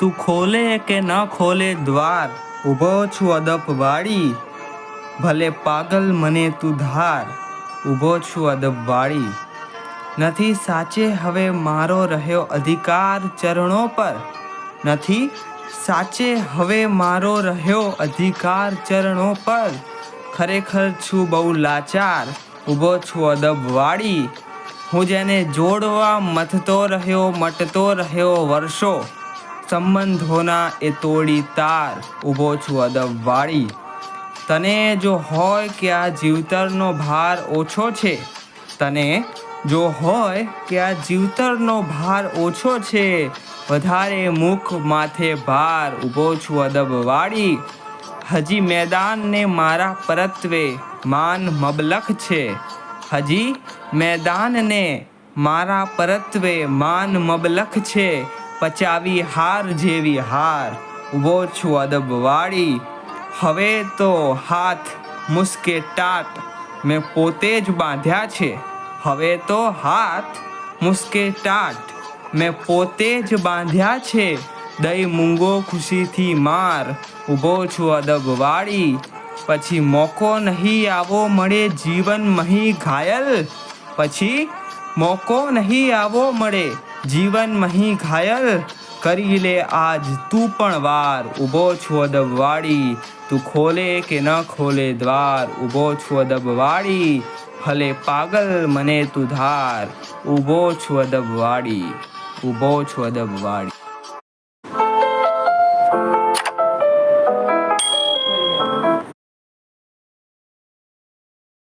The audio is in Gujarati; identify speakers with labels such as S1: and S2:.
S1: તું ખોલે કે ન ખોલે દ્વાર? ઊભો છું અદપ વાળી. ભલે પાગલ મને તું ધાર. ઊભો છું અદબ વાળી. નથી સાચે હવે મારો રહ્યો અધિકાર ચરણો પર? નથી સાચે હવે મારો રહ્યો અધિકાર ચરણો પર? ખરેખર છું બહુ લાચાર. ઊભો છું અદબ વાળી. હું જેને જોડવા મથતો રહ્યો, મટતો રહ્યો વર્ષો. સંબંધોના એ તોડી તાર ઊભો છું અદબ વાળી તને જો હોય કે આ જીવતરનો ભાર ઓછો છે, તને જો હોય કે આ જીવતરનો ભાર ઓછો છે, વધારે મુખ માથે ભાર ઊભો છું અદબ વાળી હજી મેદાનને મારા પરત્વે માન મબલખ છે. હજી મેદાનને મારા પરત્વે માન મબલખ છે. પચાવી હાર જેવી હાર. ઊભો છું અદબ વાળી હવે તો હાથ મુસ્કે ટાટ. મેં પોતે જ બાંધ્યા છે. હવે તો હાથ મુસ્કે ટાટ. મેં પોતે જ બાંધ્યા છે. દઈ મૂંગો ખુશીથી માર. ઊભો છું અદબ વાળી પછી મોકો નહીં આવો મળે જીવન મહી ઘાયલ. પછી મોકો નહીં આવો મળે જીવન મહી ઘાયલ. કરી લે આજ તું પણ વાર. ઊભો છો અદબ વાળી તું ખોલે કે ન ખોલે દ્વાર. ઊભો છો અદબ વાળી ભલે પાગલ મને તું ધાર. ઊભો છો અદબ વાળી ઊભો છું અદબ વાળી